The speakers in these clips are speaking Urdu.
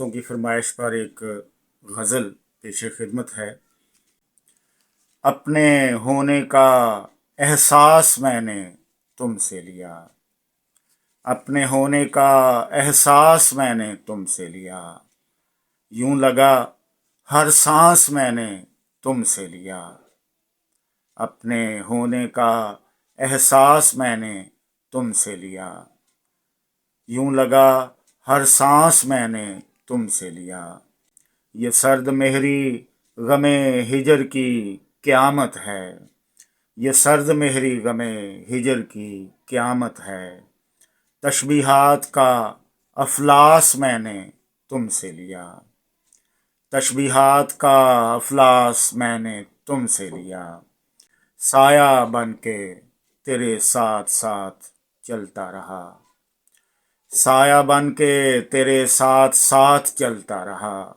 دوستوں کی فرمائش پر ایک غزل پیش خدمت ہے۔ اپنے ہونے کا احساس میں نے تم سے لیا۔ اپنے ہونے کا احساس میں نے تم سے لیا۔ یوں لگا ہر سانس میں نے تم سے لیا۔ اپنے ہونے کا احساس میں نے تم سے لیا۔ یوں لگا ہر سانس میں نے تم سے لیا۔ یہ سرد مہری غم ہجر کی قیامت ہے۔ یہ سرد مہری غم ہجر کی قیامت ہے۔ تشبیہات کا افلاس میں نے تم سے لیا۔ تشبیہات کا افلاس میں نے تم سے لیا۔ سایہ بن کے تیرے ساتھ ساتھ چلتا رہا۔ سایہ بن کے تیرے ساتھ ساتھ چلتا رہا۔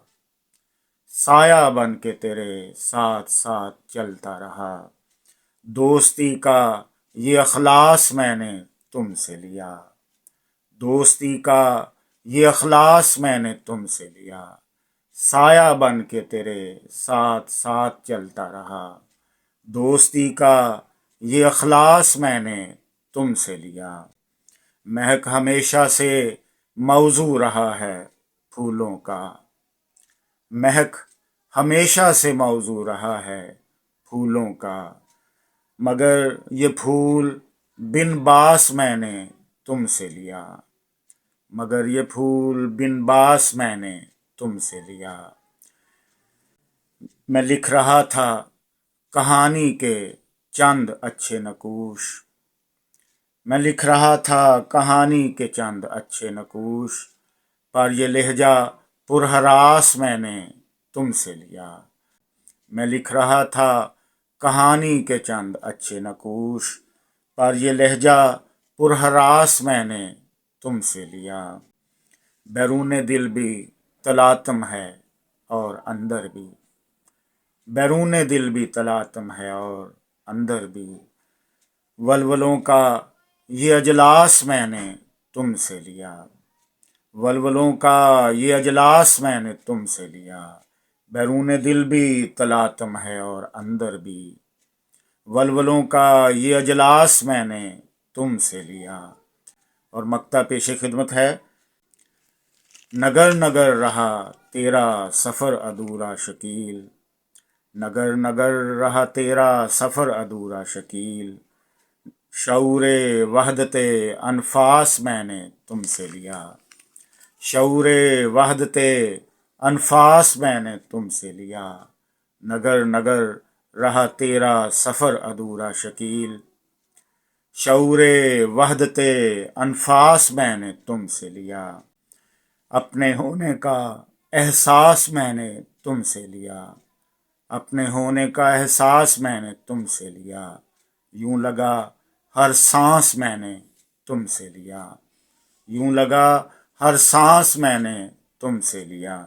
سایہ بن کے تیرے ساتھ ساتھ چلتا رہا۔ دوستی کا یہ اخلاص میں نے تم سے لیا۔ دوستی کا یہ اخلاص میں نے تم سے لیا۔ سایہ بن کے تیرے ساتھ ساتھ چلتا رہا۔ دوستی کا یہ اخلاص میں نے تم سے لیا۔ مہک ہمیشہ سے موضوع رہا ہے پھولوں کا۔ مہک ہمیشہ سے موضوع رہا ہے پھولوں کا۔ مگر یہ پھول بن باس میں نے تم سے لیا۔ مگر یہ پھول بن باس میں نے تم سے لیا۔ میں لکھ رہا تھا کہانی کے چند اچھے نقوش۔ میں لکھ رہا تھا کہانی کے چند اچھے نقوش، پر یہ لہجہ پرہراس میں نے تم سے لیا۔ میں لکھ رہا تھا کہانی کے چند اچھے نقوش، پر یہ لہجہ پرہراس میں نے تم سے لیا۔ بیرون دل بھی تلاتم ہے اور اندر بھی۔ بیرون دل بھی تلاتم ہے اور اندر بھی۔ ولولوں کا یہ اجلاس میں نے تم سے لیا۔ ولولوں کا یہ اجلاس میں نے تم سے لیا۔ بیرون دل بھی تلاتم ہے اور اندر بھی۔ ولولوں کا یہ اجلاس میں نے تم سے لیا۔ اور مکتا پیش خدمت ہے۔ نگر نگر رہا تیرا سفر ادھورا شکیل۔ نگر نگر رہا تیرا سفر ادھورا شکیل۔ شعور وحدت انفاس میں نے تم سے لیا۔ شعور وحدت انفاس میں نے تم سے لیا۔ نگر نگر رہا تیرا سفر ادھورا شکیل۔ شعور وحدت انفاس میں نے تم سے لیا۔ اپنے ہونے کا احساس میں نے تم سے لیا۔ اپنے ہونے کا احساس میں نے تم سے لیا۔ یوں لگا ہر سانس میں نے تم سے لیا۔ یوں لگا، ہر سانس میں نے تم سے لیا۔